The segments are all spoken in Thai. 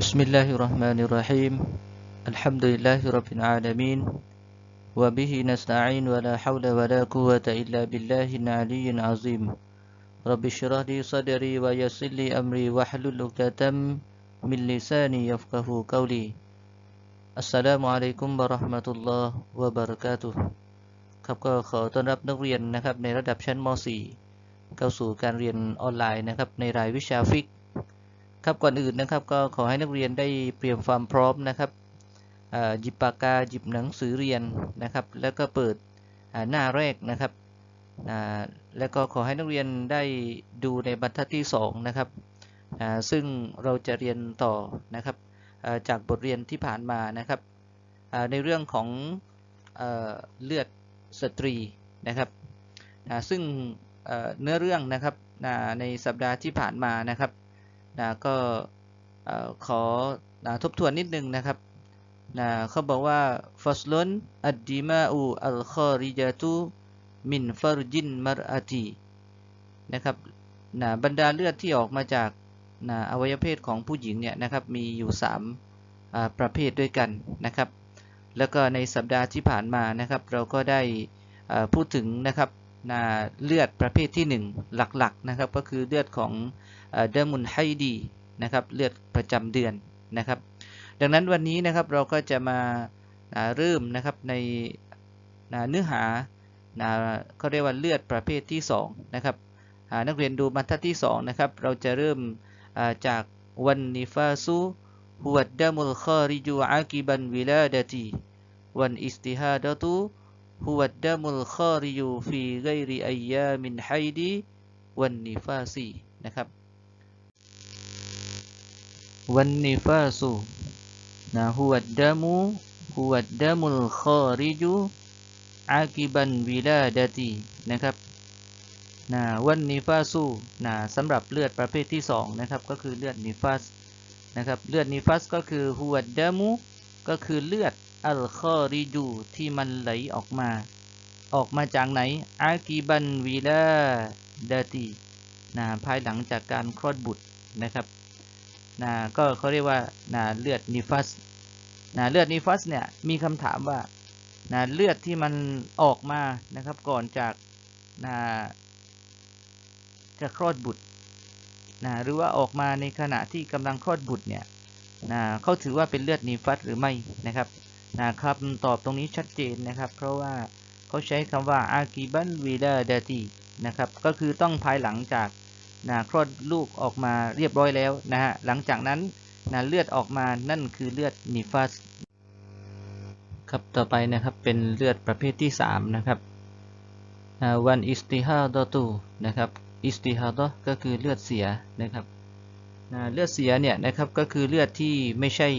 بسم الله الرحمن الرحيم الحمد لله رب العالمين وبه نستعين ولا حول ولا قوة إلا بالله العلي العظيم رب اشرح لي صدري ويسر لي أمري واحلل عقدة من لساني يفقه قولي السلام عليكم ورحمة الله وبركاته ครับก็ขอต้อนรับนักเรียนนะครับในระดับชั้นม .4 เข้าสู่การเรียนออนไลน์นะครับในรายวิชาฟิก ครับก่อนอื่นนะครับก็ขอให้นักเรียนได้เตรียมความพร้อมนะครับหยิบปากกาหยิบหนังสือเรียนนะครับ แล้วก็เปิดหน้าแรกนะครับแล้วก็ขอให้นักเรียนได้ดูในบรรทัดที่ 2 นะครับซึ่งเราจะเรียนต่อนะครับจากบทเรียนที่ผ่านมานะครับในเรื่องของเลือดสตรีนะครับซึ่งเนื้อเรื่องนะครับในสัปดาห์ที่ผ่านมานะครับ นะก็ขอนะทบทวนนิดนึงนะครับนะเขาบอกว่าฟัสลนอัดดิมาอูอัลคอริจตุมินฟารจินมารอตีนะครับนะบรรดาเลือดที่ออกมาจากนะอวัยวะเพศของผู้หญิงเนี่ยนะครับมีอยู่3ประเภทด้วยกันนะครับ แล้วก็ในสัปดาห์ที่ผ่านมานะครับ เราก็ได้พูดถึงนะครับ เลือดประเภทที่ 1 หลักๆนะครับก็คือเลือดของเดมุนไฮดีนะครับเลือดประจำเดือนนะครับ ดังนั้นวันนี้นะครับเราก็จะมาเริ่มนะครับในเนื้อหาเขาเรียกว่าเลือดประเภทที่2นะครับนักเรียนดูบรรทัดที่2นะครับเราจะเริ่มจากวันนิฟาซูฮุวดดมุลคาริจูอากิบันวิลาดตีวันอิสติฮาดะตู ฮุวัดดามุลคาริจูฟีไกริอัยยามินไฮดีวันนิฟาซีนะครับวันนิฟาสุนะฮุวัดดามูฮุวัดดามุลคอริจูอากิบันวิลาดตีนะครับนะวันนิฟาสุนะสำหรับเลือดประเภทที่สองนะครับก็คือเลือดนิฟัสนะครับเลือดนิฟัสก็คือฮุวัดดามูก็คือเลือด อัลคอริจูที่มันไหลออกมา ออกมาจากไหนอากิบันวิลาดตีนะภายหลังจากการคลอดบุตรนะครับนะก็เขาเรียกว่านะเลือดนิฟัสนะเลือดนิฟัสเนี่ยมีคำถามว่านะเลือดที่มันออกมานะครับก่อนจากนะจะคลอดบุตรนะหรือว่าออกมาในขณะที่กำลังคลอดบุตรเนี่ยนะเขาถือว่าเป็นเลือดนิฟัสหรือไม่นะครับ นะครับตอบตรงนี้ชัดเจนนะครับ เพราะว่าเขาใช้คำว่าอากิบันวีดาดาตีนะครับ ก็คือต้องภายหลังจากนะคลอดลูกออกมาเรียบร้อยแล้วนะฮะหลังจากนั้นนะเลือดออกมานั่นคือเลือดนิฟัสครับต่อไปนะครับเป็นเลือดประเภทที่ 3 นะครับวันอิสติฮาดตูนะครับอิสติฮาดก็คือเลือดเสียนะครับนะเลือดเสียเนี่ยนะครับก็คือเลือดที่ไม่ใช่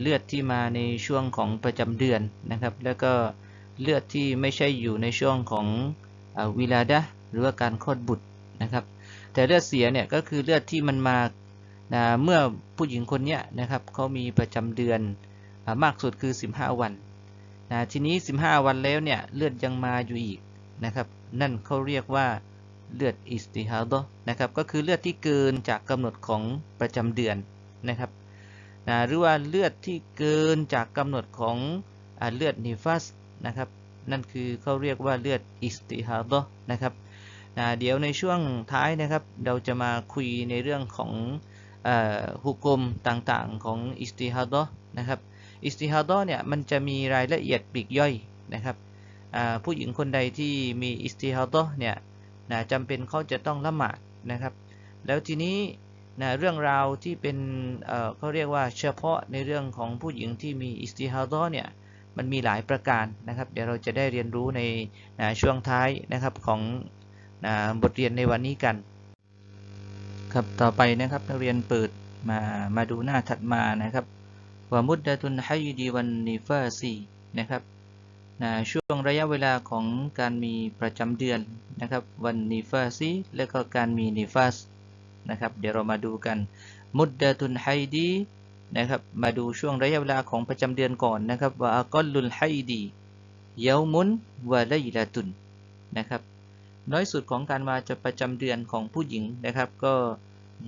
เลือดที่มาในช่วงของประจำเดือนนะครับ แล้วก็เลือดที่ไม่ใช่อยู่ในช่วงของวิลาดะหรือว่าการคลอดบุตรนะครับ แต่เลือดเสียเนี่ยก็คือเลือดที่มันมานะเมื่อผู้หญิงคนนี้นะครับเขามีประจำเดือนมากสุดคือ 15 วันนะทีนี้ 15 วันแล้วเนี่ยเลือดยังมาอยู่อีกนะครับ นั่นเขาเรียกว่าเลือดอิสติฮาดนะครับ ก็คือเลือดที่เกินจากกำหนดของประจำเดือนนะครับ นะหรือว่าเลือดที่เกินจากกำหนดของเลือดนิฟัสนะครับนั่นคือเขาเรียกว่าเลือดอิสติฮาดนะครับนะเดี๋ยวในช่วงท้ายนะครับ เราจะมาคุยในเรื่องของหุกกลมต่างๆของอิสติฮาดอนะครับอิสติฮาดอเนี่ยมันจะมีรายละเอียดปีกย่อยนะครับผู้หญิงคนใดที่มีอิสติฮาดอเนี่ยนะจำเป็นเขาจะต้องละหมาดนะครับ แล้วทีนี้ นะเรื่องราวที่เป็นเขาเรียกว่าเฉพาะในเรื่องของผู้หญิงที่มีอิสติฮาดอเนี่ยมันมีหลายประการนะครับ เดี๋ยวเราจะได้เรียนรู้ในนะช่วงท้ายนะครับของนะบทเรียนในวันนี้กัน ครับต่อไปนะครับนักเรียนเปิดมามาดูหน้าถัดมานะครับว่ามุดดะตุนไฮดีวันนิฟาซีนะครับนะช่วงระยะเวลาของการมีประจำเดือนนะครับวันนิฟาซีและก็การมีนิฟาส นะครับ เดี๋ยวเรามาดูกันมุดดะตุนไฮดีนะครับ มาดูช่วงระยะเวลาของประจำเดือนก่อนนะครับว่าอักลุลไฮดีเยามุนวะไลลาตุนนะครับ น้อยสุดของการมาจะประจำเดือนของผู้หญิงนะครับ ก็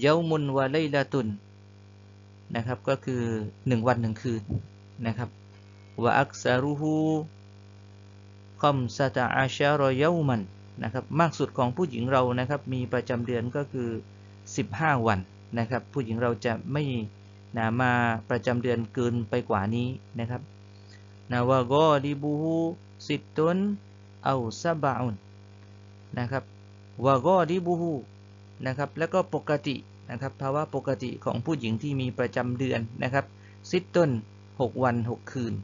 เยามุนวาไลลาตุนนะครับก็คือ 1 วันหนึ่งคืนนะครับวะอักซารุฮูคอมซาตาอาชารอยามันนะครับ มากสุดของผู้หญิงเรานะครับ มีประจำเดือนก็คือ 15 วันนะครับ ผู้หญิงเราจะไม่นะมาประจำเดือนเกินไปกว่านี้นะครับนะวะกอลิบูฮูสิบตุนเอาซาบะอุนนะครับวะกอลิบูฮูนะครับแล้วก็ปกตินะครับภาวะปกติของผู้หญิงที่มีประจำเดือนนะครับสิบตุน6 วัน 6 คืน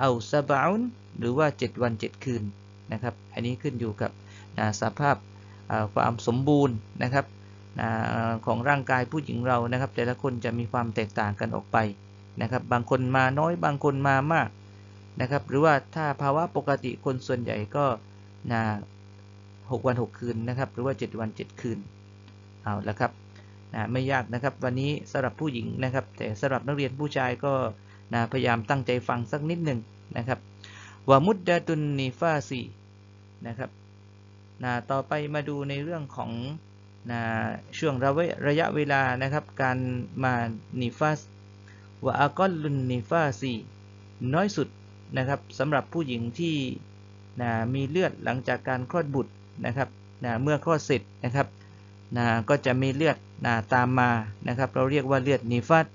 เอาซาบะอุนหรือว่า 7 วัน 7 คืนนะครับ อันนี้ขึ้นอยู่กับสภาพความสมบูรณ์นะครับ ของร่างกายผู้หญิงเรานะครับ แต่ละคนจะมีความแตกต่างกันออกไปนะครับ บางคนมาน้อยบางคนมามากนะครับ หรือว่าถ้าภาวะปกติคนส่วนใหญ่ก็นะหกวัน 6 คืนนะครับ หรือว่า 7 วัน 7 คืนเอาละครับนะไม่ยากนะครับ วันนี้สำหรับผู้หญิงนะครับ แต่สำหรับนักเรียนผู้ชายก็นะพยายามตั้งใจฟังสักนิดหนึ่งนะครับวามุดดาตุนนีฟาซีนะครับนะต่อไปมาดูในเรื่องของ นะช่วงระยะเวลานะครับ การมานิฟัสวะอากอลุนนิฟาซีน้อยสุดนะครับสำหรับผู้หญิงที่นะมีเลือดหลังจากการคลอดบุตรนะครับนะเมื่อคลอดเสร็จนะครับนะก็จะมีเลือดนะตามมานะครับ เราเรียกว่าเลือดนิฟัส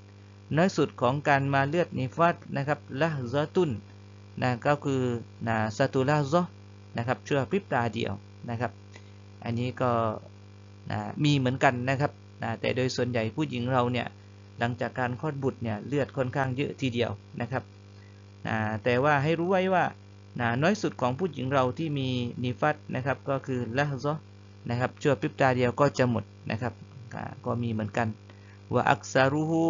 น้อยสุดของการมาเลือดนิฟัสนะครับละซอตุนนะก็คือนะซาตูลาซอนะครับชั่วพริบตาเดียวนะครับ อันนี้ก็ นะมีเหมือนกันนะครับนะแต่โดยส่วนใหญ่ผู้หญิงเราเนี่ยหลังจากการคลอดบุตรเนี่ยเลือดค่อนข้างเยอะทีเดียวนะครับนะแต่ว่าให้รู้ไว้ว่านะน้อยสุดของผู้หญิงเราที่มีนิฟัตนะครับก็คือละซอนะครับชั่วพริบตาเดียวก็จะหมดนะครับก็มีเหมือนกันว่าอักษารูฮู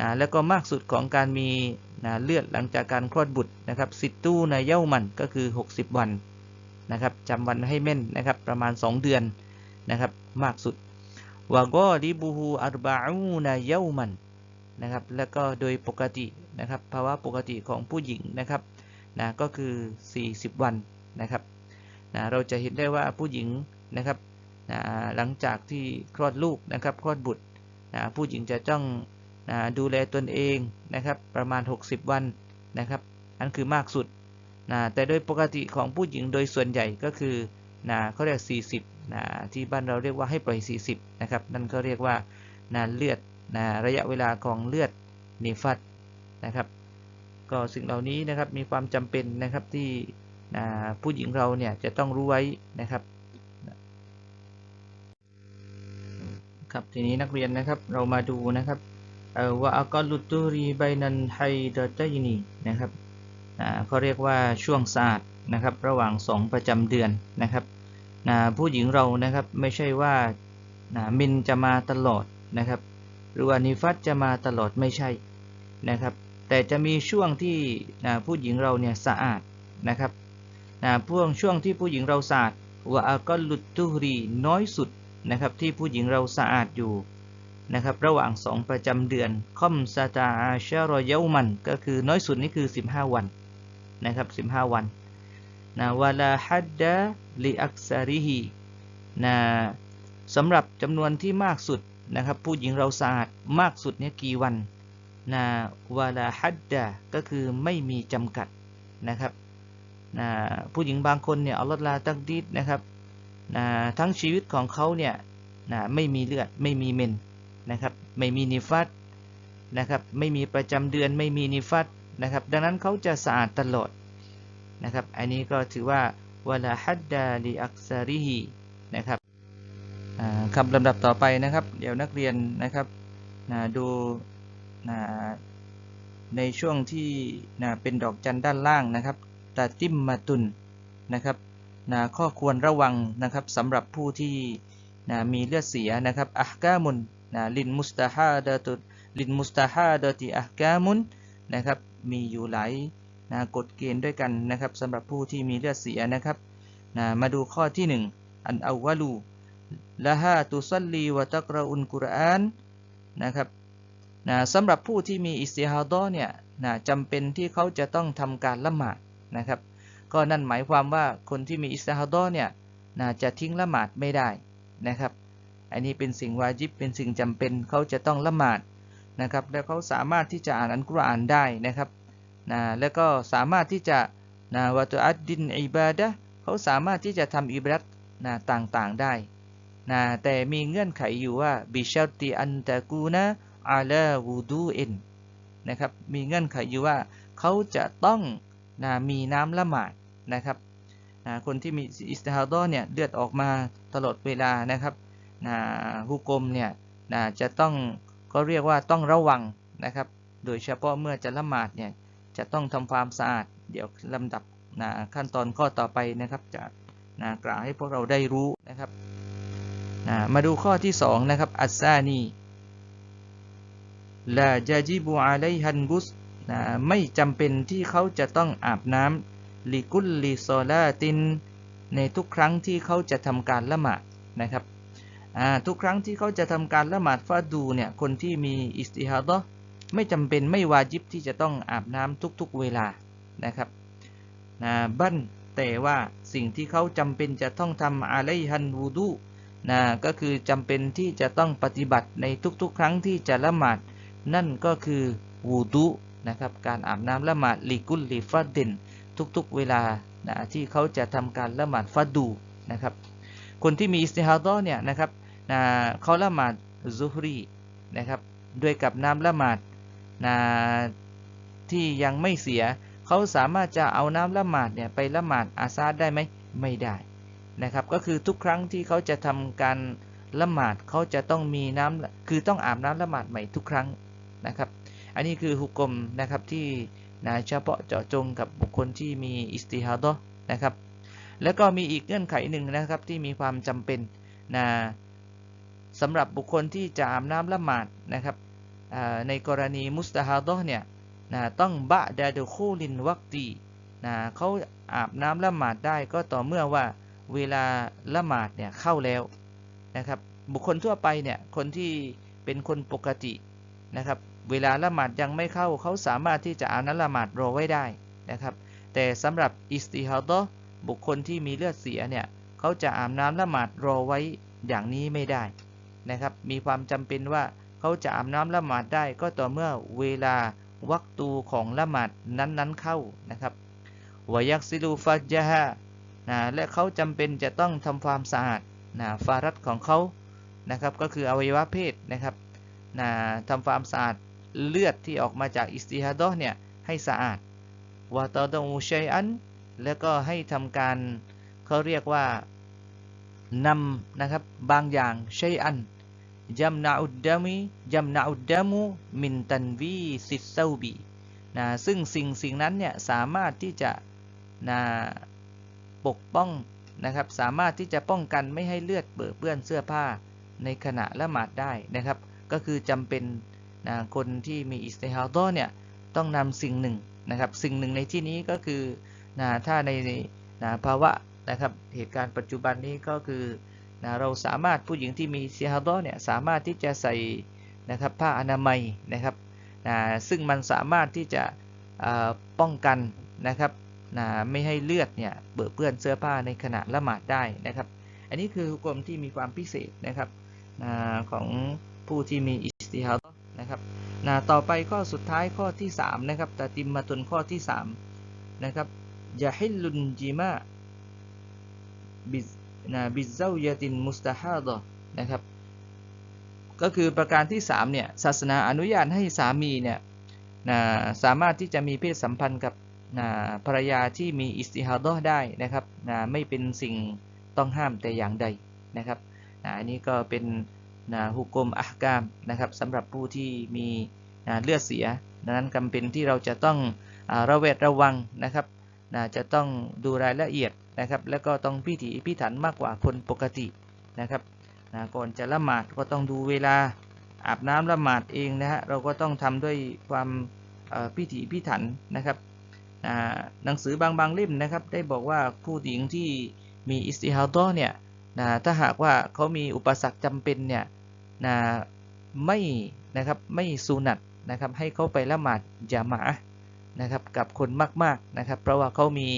นะแล้วก็มากสุดของการมีนะเลือดหลังจากการคลอดบุตรนะครับสิตู้ในเย้ามันก็คือ 60 วันนะครับจำวันให้แม่นนะครับประมาณ 2 เดือน นะครับ มากสุดวะกอดิบูฮูอัรบาอูนายามันนะครับ แล้วก็โดยปกตินะครับ ภาวะปกติของผู้หญิงนะครับนะก็คือ 40 วันนะครับนะเราจะเห็นได้ว่าผู้หญิงนะครับนะหลังจากที่คลอดลูกนะครับ คลอดบุตรนะผู้หญิงจะต้องนะดูแลตนเองนะครับ ประมาณ 60 วันนะครับ อันคือมากสุดนะแต่โดยปกติของผู้หญิงโดยส่วนใหญ่ก็คือนะเขาเรียก 40 นะที่บ้านเราเรียกว่าให้ปล่อย 40 นะครับ นั่นก็เรียกว่านะเลือดนะระยะเวลาของเลือดนิฟัตนะครับ ก็สิ่งเหล่านี้นะครับมีความจำเป็นนะครับที่นะผู้หญิงเราเนี่ยจะต้องรู้ไว้นะครับครับทีนี้นักเรียนนะครับเรามาดูนะครับว่าอักลุตุรีไบนันไฮดตยนีนะครับเขาเรียกว่าช่วงศาสตร์นะครับ ระหว่างสองประจำเดือนนะครับ นะผู้หญิงเรานะครับไม่ใช่ว่านะมินจะมาตลอดนะครับ หรือว่านิฟัตจะมาตลอดไม่ใช่นะครับ แต่จะมีช่วงที่นะผู้หญิงเราเนี่ยสะอาดนะครับนะพวกช่วงที่ผู้หญิงเราสะอาดว่าก็ลุดตุรีน้อยสุดนะครับ ที่ผู้หญิงเราสะอาดอยู่นะครับ ระหว่างสองประจำเดือนคอมซาตาอาชารอยามัน ก็คือน้อยสุดนี่คือ 15 วันนะครับ 15 วัน นะวาลาฮัดดะลิอักซาริฮีนะสำหรับจำนวนที่มากสุดนะครับผู้หญิงเราสะอาดมากสุดเนี่ยกี่วันนะวาลาฮัดดะก็คือไม่มีจำกัดนะครับนะผู้หญิงบางคนเนี่ยอัลลอฮฺลาตักดีดนะครับนะทั้งชีวิตของเขาเนี่ยนะไม่มีเลือดไม่มีเมนนะครับไม่มีนิฟัตนะครับไม่มีประจำเดือนไม่มีนิฟัตนะครับดังนั้นเขาจะสะอาดตลอด นะครับ อันนี้ก็ถือว่าวลาฮัดดาลีอักซาริฮีนะครับคำลำดับต่อไปนะครับ เดี๋ยวนักเรียนนะครับดูในช่วงที่เป็นดอกจันด้านล่างนะครับตาติมมาตุนนะครับข้อควรระวังนะครับสำหรับผู้ที่มีเลือดเสียนะครับอักกามุนลินมุสตาฮาดตุลินมุสตาฮาดติอักามุนนะครับมีอยู่หลาย นะกฎเกณฑ์ด้วยกันนะครับสำหรับผู้ที่มีเลือดเสียนะครับนะมาดูข้อที่ 1 อันอาวาลูละฮาตุซัลลีวะตักรอุนกุรอานนะครับนะสำหรับผู้ที่มีอิสติฮาดอเนี่ยนะจำเป็นที่เขาจะต้องทำการละหมาดนะครับ ก็นั่นหมายความว่าคนที่มีอิสติฮาดอเนี่ยนะจะทิ้งละหมาดไม่ได้นะครับ อันนี้เป็นสิ่งวาจิบเป็นสิ่งจำเป็นเขาจะต้องละหมาดนะครับ แล้วเขาสามารถที่จะอ่านอัลกุรอานได้นะครับ นะแล้วก็สามารถที่จะนะวะตุอัดดินอิบาดะเขาสามารถที่จะทำอิบาดัตนะต่างๆได้นะแต่มีเงื่อนไขอยู่ว่าบิชัตติอันตะกูนะอาลาวูดูอินนะครับมีเงื่อนไขอยู่ว่าเขาจะต้องนะมีน้ำละหมาดนะครับนะคนที่มีอิสติฮาดอเนี่ยเลือดออกมาตลอดเวลานะครับนะฮุกกลมเนี่ยนะจะต้องก็เรียกว่าต้องระวังนะครับ โดยเฉพาะเมื่อจะละหมาดเนี่ย จะต้องทำความสะอาด เดี๋ยวลำดับนะขั้นตอนข้อต่อไปนะครับ จะนะกล่าวให้พวกเราได้รู้นะครับนะมาดูข้อที่ 2 นะครับ อัสซานีลาจาจิบูอาไลฮันกุสนะไม่จำเป็นที่เขาจะต้องอาบน้ำลิกุลลิโซลาติน ในทุกครั้งที่เขาจะทำการละหมาดนะครับทุกครั้งที่เขาจะทำการละหมาดฟาดูเนี่ยคนที่มีอิสติฮาดะ ไม่จำเป็นไม่วาจิบที่จะต้องอาบน้ำทุกๆเวลานะครับนะบั้นแต่ว่าสิ่งที่เขาจำเป็นจะต้องทำอะไลฮันวูดูนะก็คือจำเป็นที่จะต้องปฏิบัติในทุกๆ ครั้งที่จะละหมาด นั่นก็คือวูดูนะครับการอาบน้ำละหมาดลิกุลลิฟัดเดนทุกๆเวลานะที่เขาจะทำการละหมาดฟัดดูนะครับ คนที่มีอิสติฮาดเนี่ยนะครับนะเขาละหมาดซุฮรีนะครับด้วยกับน้ำละหมาด นะที่ยังไม่เสีย เขาสามารถจะเอาน้ำละหมาดเนี่ยไปละหมาดอาซาดได้ไหมไม่ได้นะครับ ก็คือทุกครั้งที่เขาจะทำการละหมาดเขาจะต้องมีน้ำคือต้องอาบน้ำละหมาดใหม่ทุกครั้งนะครับ อันนี้คือฮุกกลมนะครับที่นะเฉพาะเจาะจงกับบุคคลที่มีอิสติฮาดะนะครับ แล้วก็มีอีกเงื่อนไขหนึ่งนะครับที่มีความจำเป็นนะสำหรับบุคคลที่จะอาบน้ำละหมาดนะครับ ในกรณีมุสตาฮาดเนี่ยนะต้องบะดาดูคูลินวักตีนะเขาอาบน้ำละหมาดได้ก็ต่อเมื่อว่าเวลาละหมาดเนี่ยเข้าแล้วนะครับบุคคลทั่วไปเนี่ยคนที่เป็นคนปกตินะครับเวลาละหมาดยังไม่เข้าเขาสามารถที่จะอาบน้ำละหมาดรอไว้ได้นะครับแต่สำหรับอิสติฮาดบุคคลที่มีเลือดเสียเนี่ยเขาจะอาบน้ำละหมาดรอไว้อย่างนี้ไม่ได้นะครับมีความจำเป็นว่า เขาจะอาบน้ำละหมาดได้ก็ต่อเมื่อเวลาวักตูของละหมาดนั้นๆเข้านะครับวายักซิลูฟัจฮะนะและเขาจำเป็นจะต้องทำความสะอาดนะฟารัดของเขานะครับ ก็คืออวัยวะเพศนะครับนะทำความสะอาดเลือดที่ออกมาจากอิสติฮาดเนี่ยให้สะอาดวาตอดอูชัยอัน แล้วก็ให้ทำการเขาเรียกว่านำนะครับบางอย่างชัยอัน ยัมนาอุดดามียัมนาอุดดามูมินตันวีซิสซาบีนะซึ่งสิ่งสิ่งนั้นเนี่ยสามารถที่จะนะปกป้องนะครับ สามารถที่จะป้องกันไม่ให้เลือดเปื้อนเสื้อผ้าในขณะละหมาดได้นะครับ ก็คือจำเป็นนะคนที่มีอิสติฮาดอเนี่ยต้องนำสิ่งหนึ่งนะครับ สิ่งหนึ่งในที่นี้ก็คือนะถ้าในนะภาวะนะครับเหตุการณ์ปัจจุบันนี้ก็คือ นะเราสามารถผู้หญิงที่มีเซีฮาดอเนี่ยสามารถที่จะใส่นะครับผ้าอนามัยนะครับนะซึ่งมันสามารถที่จะป้องกันนะครับนะไม่ให้เลือดเนี่ยเปื้อนเสื้อผ้าในขณะละหมาดได้นะครับ อันนี้คือกรมที่มีความพิเศษนะครับนะของผู้ที่มีอิสติฮาดนะครับนะต่อไปข้อสุดท้ายข้อที่3นะครับตติมมาตุนข้อที่3นะครับยะฮิลลุนจิมาบิ นะบิเซายตินมุสตาฮาดนะครับ ก็คือประการที่3เนี่ยศาสนาอนุญาตให้สามีเนี่ยนะสามารถที่จะมีเพศสัมพันธ์กับนะภรรยาที่มีอิสติฮาดะได้นะครับนะไม่เป็นสิ่งต้องห้ามแต่อย่างใดนะครับนะอันนี้ก็เป็นนะฮุกกลมอักามนะครับสำหรับผู้ที่มีนะเลือดเสียดังนั้นจำเป็นที่เราจะต้องระเวดระวังนะครับนะจะต้องดูรายละเอียด นะครับ แล้วก็ต้องพิถีพิถันมากกว่าคนปกตินะครับนะก่อนจะละหมาดก็ต้องดูเวลาอาบน้ำละหมาดเองนะฮะเราก็ต้องทำด้วยความพิถีพิถันนะครับหนังสือบางบางเล่มนะครับ ได้บอกว่าผู้หญิงที่มีอิสติฮาดอเนี่ยนะถ้าหากว่าเขามีอุปสรรคจำเป็นเนี่ยนะไม่นะครับไม่สูนัดนะครับให้เขาไปละหมาดจามะ นะครับกับคนมากๆนะครับ เพราะว่าเขามี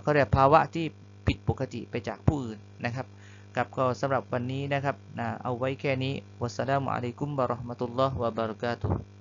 เขาเรียกภาวะที่ผิดปกติไปจากผู้อื่นนะครับกับก็สำหรับวันนี้นะครับนะเอาไว้แค่นี้วัสสลามุอะลัยกุมบะเราะห์มะตุลลอฮ์วะบะเราะกาตุฮ์